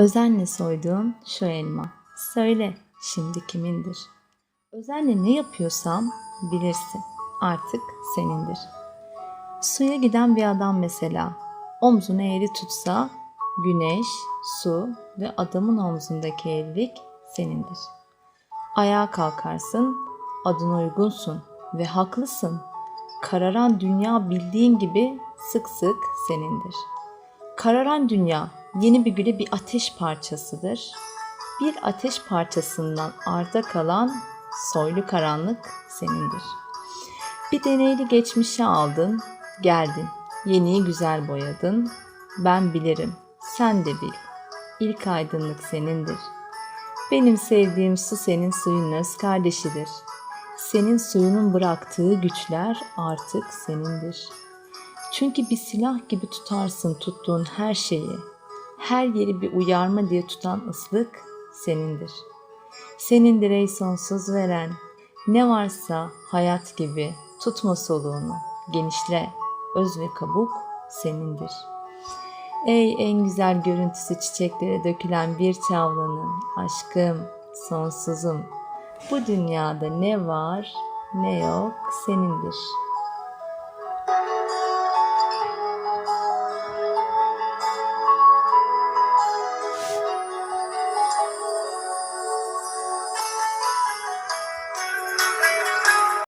Özenle soyduğun şu elma. Söyle şimdi kimindir? Özenle ne yapıyorsam bilirsin. Artık senindir. Suya giden bir adam mesela omzunu eğri tutsa güneş, su ve adamın omzundaki eğrilik senindir. Ayağa kalkarsın, adına uygunsun ve haklısın. Kararan dünya bildiğin gibi sık sık senindir. Kararan dünya yeni bir güle bir ateş parçasıdır. Bir ateş parçasından arta kalan soylu karanlık senindir. Bir deneyli geçmişe aldın, geldin. Yeniyi güzel boyadın. Ben bilirim, sen de bil. İlk aydınlık senindir. Benim sevdiğim su senin suyun öz kardeşidir. Senin suyunun bıraktığı güçler artık senindir. Çünkü bir silah gibi tutarsın tuttuğun her şeyi. Her yeri bir uyarma diye tutan ıslık senindir. Senindir ey sonsuz veren. Ne varsa hayat gibi tutma soluğunu. Genişle, öz ve kabuk senindir. Ey en güzel görüntüsü çiçeklere dökülen bir çavlanın aşkım, sonsuzum. Bu dünyada ne var ne yok senindir.''